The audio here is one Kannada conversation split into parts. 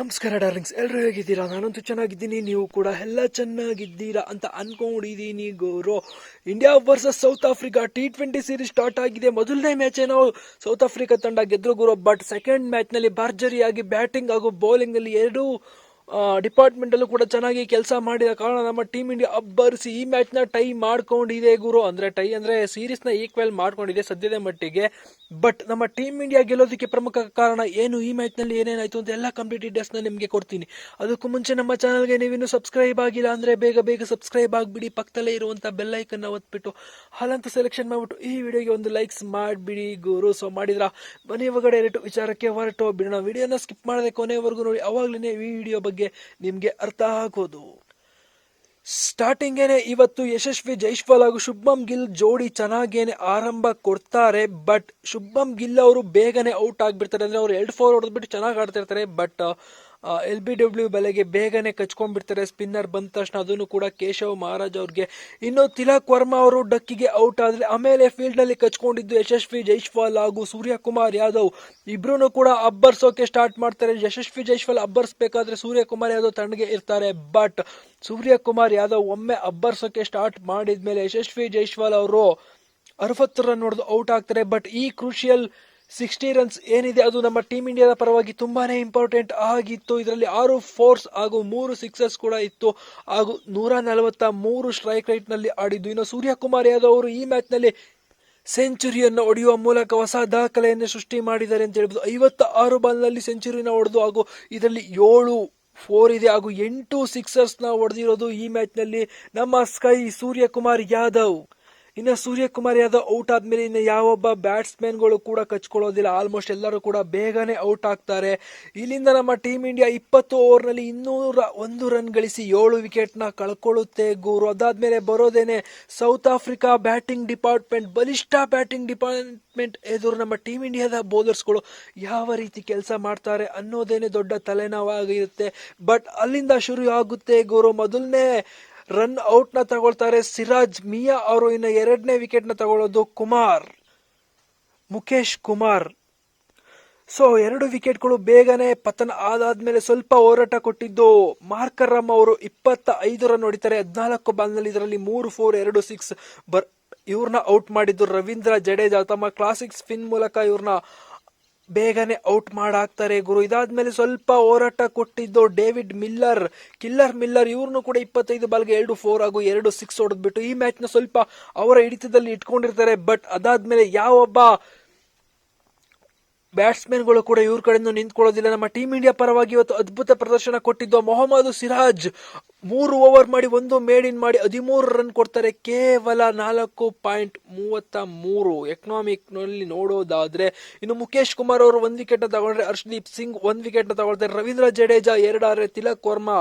ನಮಸ್ಕಾರ ಡಾರ್ಲಿಂಗ್ಸ್ ಎಲ್ಲರೂ ಹೇಗಿದ್ದೀರಾ? ನಾನಂತೂ ಚೆನ್ನಾಗಿದ್ದೀನಿ, ನೀವು ಕೂಡ ಎಲ್ಲ ಚೆನ್ನಾಗಿದ್ದೀರಾ ಅಂತ ಅನ್ಕೊಂಡಿದ್ದೀನಿ ಗುರು India versus South Africa T twenty series start ಆಗಿದೆ. ಮೊದಲನೇ ಮ್ಯಾಚ್ ಏನೋ ಸೌತ್ ಆಫ್ರಿಕಾ ತಂಡ ಗೆದ್ರು ಗುರು ಬಟ್ ಸೆಕೆಂಡ್ ಮ್ಯಾಚ್ನಲ್ಲಿ ಭರ್ಜರಿಯಾಗಿ ಬ್ಯಾಟಿಂಗ್ ಹಾಗೂ ಬೌಲಿಂಗ್ನಲ್ಲಿ ಎರಡೂ ಡಿಪಾರ್ಟ್ಮೆಂಟ್ ಅಲ್ಲೂ ಕೂಡ ಚೆನ್ನಾಗಿ ಕೆಲಸ ಮಾಡಿದ ಕಾರಣ ನಮ್ಮ ಟೀಮ್ ಇಂಡಿಯಾ ಅಬ್ಬರಿಸಿ ಈ ಮ್ಯಾಚ್ನ ಟೈ ಮಾಡ್ಕೊಂಡಿದೆ ಗುರು. ಅಂದ್ರೆ ಟೈ ಅಂದ್ರೆ ಸೀರೀಸ್ನ ಈಕ್ವಲ್ ಮಾಡ್ಕೊಂಡಿದೆ ಸದ್ಯದ ಮಟ್ಟಿಗೆ. ಬಟ್ ನಮ್ಮ ಟೀಮ್ ಇಂಡಿಯಾ ಗೆಲ್ಲೋದಕ್ಕೆ ಪ್ರಮುಖ ಕಾರಣ ಏನು? ಈ ಮ್ಯಾಚ್ನಲ್ಲಿ ಏನೇನಾಯ್ತು ಅಂತ ಎಲ್ಲ ಕಂಪ್ಲೀಟ್ ಡೀಟೇಲ್ಸ್ನ ನಿಮಗೆ ಕೊಡ್ತೀನಿ. ಅದಕ್ಕೂ ಮುಂಚೆ ನಮ್ಮ ಚಾನಲ್ಗೆ ನೀವಿನ್ನು ಸಬ್ಸ್ಕ್ರೈಬ್ ಆಗಿಲ್ಲ ಅಂದ್ರೆ ಬೇಗ ಬೇಗ ಸಬ್ಸ್ಕ್ರೈಬ್ ಆಗ್ಬಿಡಿ. ಪಕ್ಕದಲ್ಲೇ ಇರುವಂಥ ಬೆಲ್ ಐಕನ್ ಒತ್ಬಿಟ್ಟು ಹಾಲಂತ ಸೆಲೆಕ್ಷನ್ ಮಾಡ್ಬಿಟ್ಟು ಈ ವಿಡಿಯೋಗೆ ಒಂದು ಲೈಕ್ಸ್ ಮಾಡಿಬಿಡಿ ಗುರು. ಸೊ ಮಾಡಿದ್ರ? ಮನೆ ಒಳಗಡೆ ಎರಡು ವಿಚಾರಕ್ಕೆ ಹೊರಟು ಬಿಡೋಣ ವಿಡಿಯೋನ ಸ್ಕಿಪ್ ಮಾಡದೆ ಕೊನೆವರೆಗೂ ನೋಡಿ. ಅವಾಗಲೇ ಈ ವಿಡಿಯೋ ಬಗ್ಗೆ ನಿಮಗೆ ಅರ್ಥ ಆಗೋದು. ಸ್ಟಾರ್ಟಿಂಗೇನೆ ಇವತ್ತು ಯಶಸ್ವಿ ಜೈಶ್ವಾಲ್ ಹಾಗೂ ಶುಭಮ್ ಗಿಲ್ ಜೋಡಿ ಚೆನ್ನಾಗೇನೆ ಆರಂಭ ಕೊಡ್ತಾರೆ, ಬಟ್ ಶುಭಮ್ ಗಿಲ್ ಅವರು ಬೇಗನೆ ಔಟ್ ಆಗ್ಬಿಡ್ತಾರೆ. ಅಂದ್ರೆ ಅವ್ರು ಎರಡು ಫೋರ್ ಹೊಡೆದ್ಬಿಟ್ಟು ಚೆನ್ನಾಗಿ ಆಡ್ತಿರ್ತಾರೆ ಬಟ್ ಎಲ್ ಬಿ ಡಬ್ಲ್ಯೂ ಬೆಲೆಗೆ ಬೇಗನೆ ಕಚ್ಕೊಂಡ್ಬಿಡ್ತಾರೆ. ಸ್ಪಿನ್ನರ್ ಬಂದ ತಕ್ಷಣ ಅದನ್ನು ಕೂಡ ಕೇಶವ್ ಮಹಾರಾಜ್ ಅವ್ರಿಗೆ. ಇನ್ನು ತಿಲಕ್ ವರ್ಮಾ ಅವರು ಡಕ್ಕಿಗೆ ಔಟ್ ಆದ್ರೆ. ಆಮೇಲೆ ಫೀಲ್ಡ್ನಲ್ಲಿ ಕಚ್ಕೊಂಡಿದ್ದು ಯಶಸ್ವಿ ಜೈಶ್ವಾಲ್ ಹಾಗೂ ಸೂರ್ಯಕುಮಾರ್ ಯಾದವ್. ಇಬ್ರು ಕೂಡ ಅಬ್ಬರ್ಸೋಕೆ ಸ್ಟಾರ್ಟ್ ಮಾಡ್ತಾರೆ. ಯಶಸ್ವಿ ಜೈಶ್ವಾಲ್ ಅಬ್ಬರ್ಸ್ಬೇಕಾದ್ರೆ ಸೂರ್ಯಕುಮಾರ್ ಯಾದವ್ ತಣ್ಣಗೆ ಇರ್ತಾರೆ. ಬಟ್ ಸೂರ್ಯಕುಮಾರ್ ಯಾದವ್ ಒಮ್ಮೆ ಅಬ್ಬರ್ಸೋಕೆ ಸ್ಟಾರ್ಟ್ ಮಾಡಿದ್ಮೇಲೆ ಯಶಸ್ವಿ ಜೈಶ್ವಾಲ್ ಅವರು ಅರವತ್ತು ರನ್ ಹೊಡೆದು ಔಟ್ ಆಗ್ತಾರೆ. ಬಟ್ ಈ ಕ್ರೂಷಿಯಲ್ ಸಿಕ್ಸ್ಟಿ ರನ್ಸ್ ಏನಿದೆ ಅದು ನಮ್ಮ ಟೀಮ್ ಇಂಡಿಯಾದ ಪರವಾಗಿ ತುಂಬಾನೇ ಇಂಪಾರ್ಟೆಂಟ್ ಆಗಿತ್ತು. ಇದರಲ್ಲಿ ಆರು ಫೋರ್ಸ್ ಹಾಗೂ ಮೂರು ಸಿಕ್ಸಸ್ ಕೂಡ ಇತ್ತು. ಹಾಗೂ ನೂರ ನಲವತ್ತ ಮೂರು ಸ್ಟ್ರೈಕ್ ರೈಟ್ನಲ್ಲಿ ಆಡಿದ್ದು. ಇನ್ನು ಸೂರ್ಯಕುಮಾರ್ ಯಾದವ್ ಅವರು ಈ ಮ್ಯಾಚ್ನಲ್ಲಿ ಸೆಂಚುರಿಯನ್ನು ಹೊಡೆಯುವ ಮೂಲಕ ಹೊಸ ದಾಖಲೆಯನ್ನು ಸೃಷ್ಟಿ ಮಾಡಿದ್ದಾರೆ ಅಂತ ಹೇಳ್ಬೋದು. ಐವತ್ತ ಆರು ಬಾಲ್ನಲ್ಲಿ ಸೆಂಚುರಿನ ಹೊಡೆದು ಹಾಗೂ ಇದರಲ್ಲಿ ಏಳು ಫೋರ್ ಇದೆ ಹಾಗೂ ಎಂಟು ಸಿಕ್ಸರ್ಸ್ನ ಹೊಡೆದಿರೋದು ಈ ಮ್ಯಾಚ್ನಲ್ಲಿ ನಮ್ಮ ಸ್ಕೈ ಸೂರ್ಯಕುಮಾರ್ ಯಾದವ್. ಇನ್ನು ಸೂರ್ಯಕುಮಾರ್ ಯಾದವ್ ಔಟ್ ಆದ್ಮೇಲೆ ಇನ್ನು ಯಾವೊಬ್ಬ ಬ್ಯಾಟ್ಸ್ಮನ್ಗಳು ಕೂಡ ಕಚ್ಕೊಳ್ಳೋದಿಲ್ಲ. ಆಲ್ಮೋಸ್ಟ್ ಎಲ್ಲರೂ ಕೂಡ ಬೇಗನೆ ಔಟ್ ಆಗ್ತಾರೆ. ಇಲ್ಲಿಂದ ನಮ್ಮ ಟೀಮ್ ಇಂಡಿಯಾ ಇಪ್ಪತ್ತು ಓವರ್ನಲ್ಲಿ ಇನ್ನೂರ ಒಂದು ರನ್ ಗಳಿಸಿ ಏಳು ವಿಕೆಟ್ನ ಕಳ್ಕೊಳ್ಳುತ್ತೆ ಗೂರು. ಅದಾದ್ಮೇಲೆ ಬರೋದೇನೆ ಸೌತ್ ಆಫ್ರಿಕಾ ಬ್ಯಾಟಿಂಗ್ ಡಿಪಾರ್ಟ್ಮೆಂಟ್ ಬಲಿಷ್ಠ ಬ್ಯಾಟಿಂಗ್ ಡಿಪಾರ್ಟ್ಮೆಂಟ್ ಎದುರು ನಮ್ಮ ಟೀಮ್ ಇಂಡಿಯಾದ ಬೌಲರ್ಸ್ಗಳು ಯಾವ ರೀತಿ ಕೆಲಸ ಮಾಡ್ತಾರೆ ಅನ್ನೋದೇನೆ ದೊಡ್ಡ ತಲೆನೋವಾಗಿರುತ್ತೆ. ಬಟ್ ಅಲ್ಲಿಂದ ಶುರು ಆಗುತ್ತೆ ಗೌರವ್ ಮೊದಲನೇ ರನ್ ಔಟ್ನ ತಗೊಳ್ತಾರೆ ಸಿರಾಜ್. ಮಿಯಾ ಅವರು ಇನ್ನು ಎರಡನೇ ವಿಕೆಟ್ನ ತಗೊಳ್ಳೋದು ಕುಮಾರ್. ಮುಖೇಶ್ ಕುಮಾರ್. ಸೊ, ಎರಡು ವಿಕೆಟ್ಗಳು ಬೇಗನೆ ಪತನ ಆದಾದ್ಮೇಲೆ ಸ್ವಲ್ಪ ಹೋರಾಟ ಕೊಟ್ಟಿದ್ದು ಮಾರ್ಕರ್ ರಮ್ ಅವರು ಇಪ್ಪತ್ತ ಐದು ರನ್ ಹೊಡಿತಾರೆ. ಹದಿನಾಲ್ಕು ಬಾಲ್ನಲ್ಲಿ ಇದರಲ್ಲಿ ಮೂರು, ಫೋರ್, ಎರಡು, ಸಿಕ್ಸ್ ಬರ್ ಇವ್ರನ್ನ ಔಟ್ ಮಾಡಿದ್ದು ರವೀಂದ್ರ ಜಡೇಜಾ. ತಮ್ಮ ಕ್ಲಾಸಿಕ್ ಸ್ಪಿನ್ ಮೂಲಕ ಇವ್ರನ್ನ ಬೇಗನೆ ಔಟ್ ಮಾಡಾಕ್ತಾರೆ ಗುರು. ಇದಾದ್ಮೇಲೆ ಸ್ವಲ್ಪ ಹೋರಾಟ ಕೊಟ್ಟಿದ್ದು ಡೇವಿಡ್ ಮಿಲ್ಲರ್. ಕಿಲ್ಲರ್ ಮಿಲ್ಲರ್ ಇವ್ರನ್ನು ಕೂಡ ಇಪ್ಪತ್ತೈದು ಬಾಲ್ಗೆ ಎರಡು ಫೋರ್ ಹಾಗೂ ಎರಡು ಸಿಕ್ಸ್ ಹೊಡೆದ್ಬಿಟ್ಟು ಈ ಮ್ಯಾಚ್ನ ಸ್ವಲ್ಪ ಅವರ ಹಿಡಿತದಲ್ಲಿ ಇಟ್ಕೊಂಡಿರ್ತಾರೆ. ಬಟ್ ಅದಾದ್ಮೇಲೆ ಯಾವೊಬ್ಬ ಬ್ಯಾಟ್ಸ್ಮನ್ಗಳು ಕೂಡ ಇವ್ರ ಕಡೆಯಿಂದ ನಿಂತ್ಕೊಳ್ಳೋದಿಲ್ಲ. ನಮ್ಮ ಟೀಮ್ ಇಂಡಿಯಾ ಪರವಾಗಿ ಇವತ್ತು ಅದ್ಭುತ ಪ್ರದರ್ಶನ ಕೊಟ್ಟಿದ್ದು ಮೊಹಮ್ಮದ್ ಸಿರಾಜ್. ಮೂರು ಓವರ್ ಮಾಡಿ ಒಂದು ಮೇಡ್ ಇನ್ ಮಾಡಿ ಹದಿಮೂರು ರನ್ ಕೊಡ್ತಾರೆ. ಕೇವಲ ನಾಲ್ಕು ಪಾಯಿಂಟ್ ಮೂವತ್ತ ಮೂರು. ಎಕನಾಮಿಕ್ನಲ್ಲಿ ನೋಡೋದಾದ್ರೆ ಇನ್ನು ಮುಖೇಶ್ ಕುಮಾರ್ ಅವರು ಒಂದು ವಿಕೆಟ್ ತಗೊಂಡ್ರೆ ಹರ್ಷದೀಪ್ ಸಿಂಗ್ ಒಂದು ವಿಕೆಟ್ ತಗೊಳ್ತಾರೆ. ರವೀಂದ್ರ ಜಡೇಜಾ ಎರಡಾರೆ ತಿಲಕ್ ವರ್ಮಾ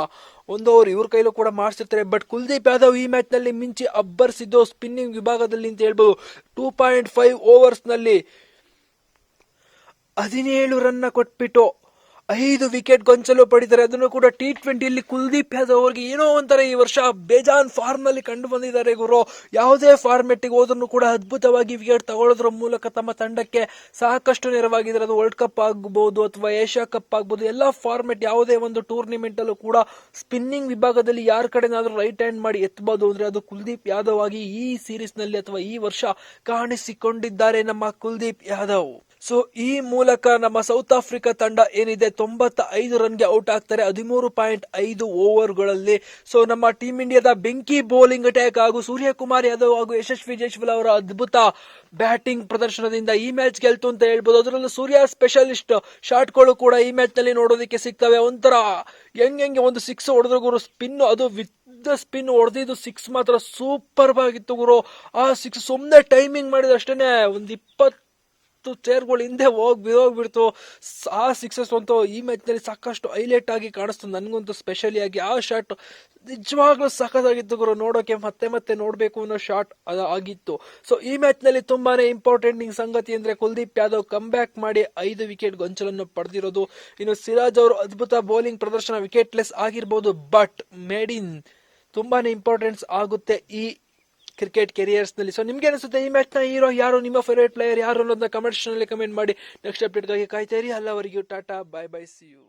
ಒಂದು ಓವರ್ ಇವ್ರ ಕೈಲೂ ಕೂಡ ಮಾಡಿಸಿರ್ತಾರೆ. ಬಟ್ ಕುಲ್ದೀಪ್ ಯಾದವ್ ಈ ಮ್ಯಾಚ್ನಲ್ಲಿ ಮಿಂಚಿ ಅಬ್ಬರಿಸಿದ್ದು ಸ್ಪಿನ್ನಿಂಗ್ ವಿಭಾಗದಲ್ಲಿ ಅಂತ ಹೇಳ್ಬೋದು. ಟೂ ಪಾಯಿಂಟ್ ಫೈವ್ ಓವರ್ಸ್ನಲ್ಲಿ ಹದಿನೇಳು ರನ್ನ ಕೊಟ್ಬಿಟ್ಟು ಐದು ವಿಕೆಟ್ ಗೊಂಚಲು ಪಡಿದರೆ ಅದನ್ನು ಕೂಡ ಟಿ ಟ್ವೆಂಟಿಯಲ್ಲಿ ಕುಲ್ದೀಪ್ ಯಾದವ್ ಅವರಿಗೆ ಏನೋ ಒಂಥರ ಈ ವರ್ಷ ಬೇಜಾನ್ ಫಾರ್ಮ್ನಲ್ಲಿ ಕಂಡು ಬಂದಿದ್ದಾರೆ ಗುರು. ಯಾವುದೇ ಫಾರ್ಮೆಟ್ಗೆ ಹೋದ್ರೂ ಕೂಡ ಅದ್ಭುತವಾಗಿ ವಿಕೆಟ್ ತಗೊಳ್ಳೋದ್ರ ಮೂಲಕ ತಮ್ಮ ತಂಡಕ್ಕೆ ಸಾಕಷ್ಟು ನೆರವಾಗಿದ್ದಾರೆ ಅದು ವರ್ಲ್ಡ್ ಕಪ್ ಆಗ್ಬೋದು ಅಥವಾ ಏಷ್ಯಾ ಕಪ್ ಆಗ್ಬೋದು, ಎಲ್ಲ ಫಾರ್ಮೆಟ್ ಯಾವುದೇ ಒಂದು ಟೂರ್ನಿಮೆಂಟಲ್ಲೂ ಕೂಡ ಸ್ಪಿನ್ನಿಂಗ್ ವಿಭಾಗದಲ್ಲಿ ಯಾರ ಕಡೆನಾದರೂ ರೈಟ್ ಹ್ಯಾಂಡ್ ಮಾಡಿ ಎತ್ತಬಹುದು ಅಂದ್ರೆ ಅದು ಕುಲ್ದೀಪ್ ಯಾದವ್ ಆಗಿ ಈ ಸೀರೀಸ್ನಲ್ಲಿ ಅಥವಾ ಈ ವರ್ಷ ಕಾಣಿಸಿಕೊಂಡಿದ್ದಾರೆ ನಮ್ಮ ಕುಲ್ದೀಪ್ ಯಾದವ್. ಸೊ ಈ ಮೂಲಕ ನಮ್ಮ ಸೌತ್ ಆಫ್ರಿಕಾ ತಂಡ ಏನಿದೆ ತೊಂಬತ್ತ ಐದು ರನ್ಗೆ ಔಟ್ ಆಗ್ತಾರೆ. ಹದಿಮೂರು ಪಾಯಿಂಟ್ ಐದು ಓವರ್ಗಳಲ್ಲಿ ಸೊ ನಮ್ಮ ಟೀಮ್ ಇಂಡಿಯಾದ ಬೆಂಕಿ ಬೌಲಿಂಗ್ ಅಟ್ಯಾಕ್ ಹಾಗೂ ಸೂರ್ಯಕುಮಾರ್ ಯಾದವ್ ಹಾಗೂ ಯಶಸ್ವಿ ಜೈಶ್ವಲ್ ಅವರ ಅದ್ಭುತ ಬ್ಯಾಟಿಂಗ್ ಪ್ರದರ್ಶನದಿಂದ ಈ ಮ್ಯಾಚ್ ಗೆಲ್ತು ಅಂತ ಹೇಳ್ಬೋದು. ಅದರಲ್ಲೂ ಸೂರ್ಯ ಸ್ಪೆಷಲಿಸ್ಟ್ ಶಾಟ್ಗಳು ಕೂಡ ಈ ಮ್ಯಾಚ್ನಲ್ಲಿ ನೋಡೋದಕ್ಕೆ ಸಿಗ್ತವೆ. ಒಂಥರ ಹೆಂಗ್ ಹೆಂಗೆ ಒಂದು ಸಿಕ್ಸ್ ಹೊಡೆದ್ರು ಗುರು ಸ್ಪಿನ್ ಅದು ವಿತ್ ಸ್ಪಿನ್ ಹೊಡೆದಿದ್ದು ಸಿಕ್ಸ್ ಮಾತ್ರ ಸೂಪರ್ ಆಗಿತ್ತು ಗುರು. ಆ ಸಿಕ್ಸ್ ಸುಮ್ಮನೆ ಟೈಮಿಂಗ್ ಮಾಡಿದ ಅಷ್ಟೇನೆ ಒಂದು ಇಪ್ಪತ್ತು ಚೇರ್ಗಳು ಹಿಂದೆ ಹೋಗಿ ಬಿದ್ದೋಗ್ಬಿಡ್ತು ಆ ಸಿಕ್ಸಸ್ ಅಂತೂ ಈ ಮ್ಯಾಚ್ನಲ್ಲಿ ಸಾಕಷ್ಟು ಹೈಲೈಟ್ ಆಗಿ ಕಾಣಿಸ್ತು. ನನಗಂತೂ ಸ್ಪೆಷಲಿ ಆಗಿ ಆ ಶಾಟ್ ನಿಜವಾಗ್ಲೂ ಸಖತ್ತಾಗಿತ್ತು ಗುರು. ನೋಡೋಕೆ ಮತ್ತೆ ಮತ್ತೆ ನೋಡಬೇಕು ಅನ್ನೋ ಶಾಟ್ ಆಗಿತ್ತು. ಸೊ ಈ ಮ್ಯಾಚ್ನಲ್ಲಿ ತುಂಬಾನೇ ಇಂಪಾರ್ಟೆಂಟ್ ಸಂಗತಿ ಅಂದ್ರೆ ಕುಲ್ದೀಪ್ ಯಾದವ್ ಕಮ್ ಬ್ಯಾಕ್ ಮಾಡಿ ಐದು ವಿಕೆಟ್ ಗೊಂಚಲನ್ನು ಪಡೆದಿರೋದು. ಇನ್ನು ಸಿರಾಜ್ ಅವರು ಅದ್ಭುತ ಬೌಲಿಂಗ್ ಪ್ರದರ್ಶನ ವಿಕೆಟ್ಲೆಸ್ ಆಗಿರ್ಬೋದು ಬಟ್ ಮೇಡ್ ಇನ್ ತುಂಬಾನೇ ಇಂಪಾರ್ಟೆನ್ಸ್ ಆಗುತ್ತೆ ಈ ಕ್ರಿಕೆಟ್ ಕೆರಿಯರ್ಸ್ನಲ್ಲಿ. ಸೊ ನಿಮ್ಗೆ ಅನಿಸುತ್ತೆ ಈ ಮ್ಯಾಚ್ನ ಹೀರೋ ಯಾರು, ನಿಮ್ಮ ಫೇವರೇಟ್ ಪ್ಲೇಯರ್ ಯಾರು ಅನ್ನೋದನ್ನ ಕಮೆಂಟ್ಸ್ನಲ್ಲಿ ಕಮೆಂಟ್ ಮಾಡಿ ನೆಕ್ಸ್ಟ್ ಅಪ್ಡೇಟ್ಗಾಗಿ ಕಾಯ್ತಾ ಇರಿ. ಅಲ್ಲವರಿಗೂ tata bye bye see you